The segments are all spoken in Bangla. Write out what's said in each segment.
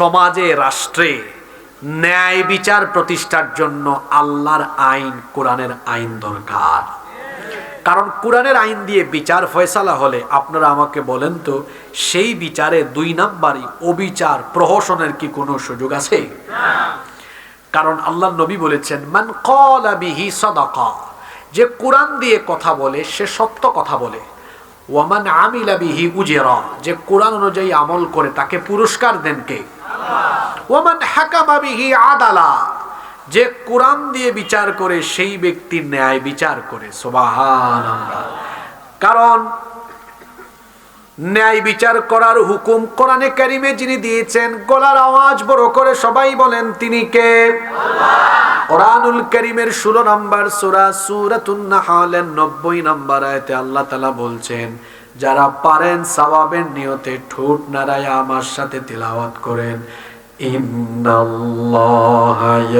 সমাজে, রাষ্ট্রে ন্যায় বিচার প্রতিষ্ঠার জন্য আল্লাহর আইন, কোরআনের আইন দরকার। কারণ কোরআনের আইন দিয়ে বিচার ফয়সালা হলে, আপনারা আমাকে বলেন তো, সেই বিচারে দুই নাম্বারই অবিচার প্রহসনের কি কোনো সুযোগ আছে? কারণ আল্লাহ নবী বলেছেন, মান কলা বিহি সদাকা যে কোরআন দিয়ে কথা বলে, সে সত্য কথা বলে। ওয়ামান আমিলাবিহি উজেরা যে কোরআন অনুযায়ী আমল করে, তাকে পুরস্কার দেন কে? ওয়ামান হাকামা বিহি আদালা। যে কোরআন দিয়ে বিচার করে, সেই ব্যক্তি ন্যায় বিচার করে। কারণ, ন্যায় বিচার করার হুকুম কোরআনে কারিমে যিনি দিয়েছেন, গলার আওয়াজ বড় করে সবাই বলেন, তিনি কে? কোরআনুল করিমের ষোলো নম্বর সুরা সুরাতুন নাহালের নব্বই নম্বর আয়তে আল্লাহ তালা বলছেন, যারা পারেন সওয়াবের নিয়তে ঠোঁট নাড়ায় আমার সাথে তিলাওয়াত করেন।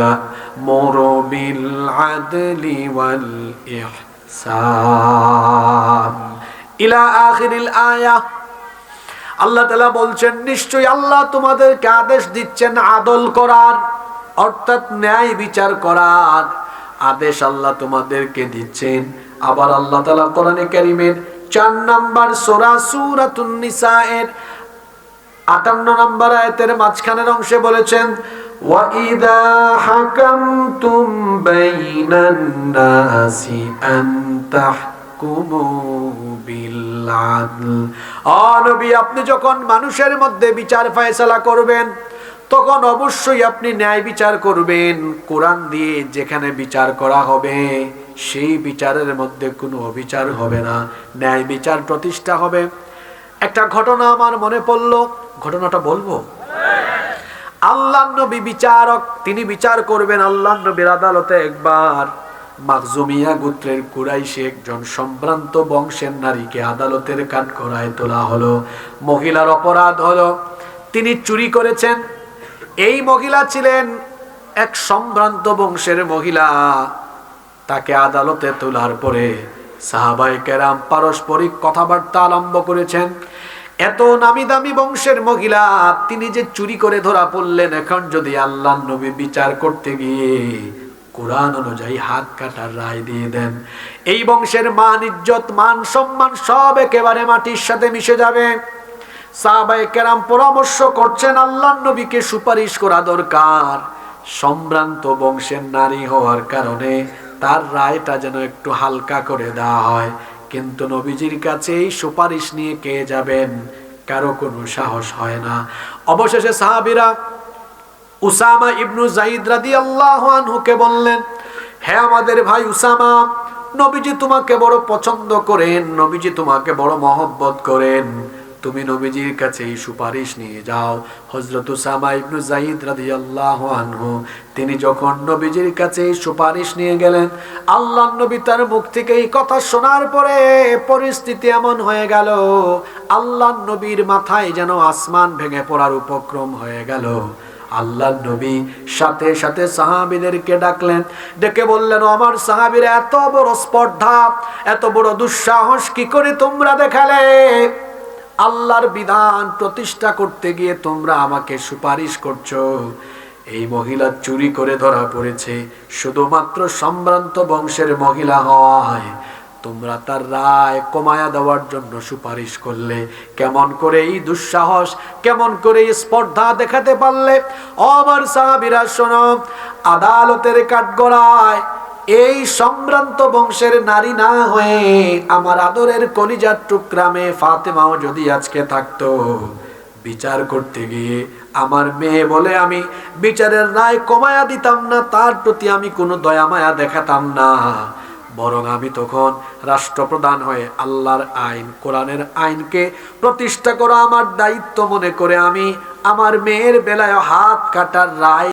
ইয়ামুরু বিল আদলি ওয়াল ইহসান ইলা আখিরিল আয়া আল্লাহ বলছেন, নিশ্চয়ই আল্লাহ তোমাদেরকে আদেশ দিচ্ছেন আদল করার, অর্থাৎ ন্যায় বিচার করার। আদেশ আল্লাহ তোমাদেরকে দিচ্ছেন। আবার আল্লাহ তালা কোরআনে কারিমের চার নাম্বার সোরা সুরাতুন নিসায়ের আটান্ন নম্বর আয়তের মাঝখানের অংশে বলেছেন وَإِذَا حَكَمْتُمْ بَيْنَ النَّاسِ أَن تَحْكُمُوا بِالْعَدْلِ ও নবী আপনি যখন মানুষের মধ্যে বিচার ফয়সালা করবেন তখন অবশ্যই আপনি ন্যায় বিচার করবেন কোরআন দিয়ে যেখানে বিচার করা হবে সেই বিচারের মধ্যে কোনো অবিচার হবে না ন্যায় বিচার প্রতিষ্ঠা হবে একটা ঘটনা আমার মনে পড়লো ঘটনাটা বলব? আল্লাহ নবী বিচারক, তিনি বিচার করবেন আল্লাহ নবীর আদালতে একবার। মাকজুমিয়া গোত্রের কুরাইশে একজন সম্ভ্রান্ত বংশের নারীকে আদালতের কাঠ করায় তোলা হলো। মহিলার অপরাধ হলো। তিনি চুরি করেছেন। এই মহিলা ছিলেন এক সম্ভ্রান্ত বংশের মহিলা। তাকে আদালতে তোলার পরে সাহাবাই কেরাম পারস্পরিক কথাবার্তা আরম্ভ করেছেন। এত নামি দামি বংশের মহিলা, তিনি যে চুরি করে ধরা পড়লেন, এখন যদি আল্লাহ নবী বিচার করতে গিয়ে কোরআন অনুযায়ী হাত কাটার রায় দিয়ে দেন, এই বংশের মান, ইজ্জত, মান, সম্মান সব একেবারে মাটির সাথে মিশে যাবে। সাহাবায়ে কেরাম পরামর্শ করছেন, আল্লাহ নবীকে সুপারিশ করা দরকার। সম্ভ্রান্ত বংশের নারী হওয়ার কারণে তার রায়টা যেন একটু হালকা করে দেওয়া হয়। কিন্তু নবীজির কাছে এই সুপারিশ নিয়ে কে যাবেন, কারও কোনো সাহস হয় না। অবশেষে সাহাবিরা উসামা ইবনু জাইদ রাদি আল্লাহ আনহুকে বললেন হ্যাঁ আমাদের ভাই উসামা, নবীজি তোমাকে বড় পছন্দ করেন, নবীজি তোমাকে বড় মহব্বত করেন। তুমি নবীজির কাছে এই সুপারিশ নিয়ে যাও। হজরত উসামা ইবনু জাইদ রাদিয়াল্লাহু আনহু, তিনি যখন নবীজির কাছে এই সুপারিশ নিয়ে গেলেন, আল্লাহ নবী তার মুখ থেকে এই কথা শোনার পরে পরিস্থিতি এমন হয়ে গেল, আল্লাহ নবীর মাথায় যেন আসমান ভেঙে পড়ার উপক্রম হয়ে গেল। আল্লাহ নবী সাথে সাথে সাহাবিদেরকে ডাকলেন, ডেকে বললেন, আমার সাহাবির এত বড় স্পর্ধা, এত বড় দুঃসাহস, কি করে তোমরা দেখালে? আল্লাহর বিধান প্রতিষ্ঠা করতে গিয়ে তোমরা আমাকে সুপারিশ করছ। এই মহিলা চুরি করে ধরা পড়েছে। শুধুমাত্র সম্ভ্রান্ত বংশের মহিলা হয়। তোমরা তার রায় কমায়া দেওয়ার জন্য সুপারিশ করলে। কেমন করে এই দুঃসাহস, কেমন করে এই স্পর্ধা দেখাতে পারলে? আমার সাহাবিরা শোনো, আদালতের কাঠগড়ায় এই সম্ভ্রান্ত বংশের নারী না হয়ে আমার আদরের কলিজার টুকরামে ফাতেমাও যদি আজকে থাকতো, বিচার করতে গিয়ে আমার মেয়ে বলে আমি বিচারের রায় কমায়া দিতাম না, তার প্রতি আমি কোনো দয়া মায়া দেখাতাম না। বরং আমি তখন রাষ্ট্রপ্রধান হয়ে আল্লাহর আইন, কোরআনের আইনকে প্রতিষ্ঠা করা আমার দায়িত্ব মনে করে আমি আমার মেয়ের বেলায় হাত কাটার রায়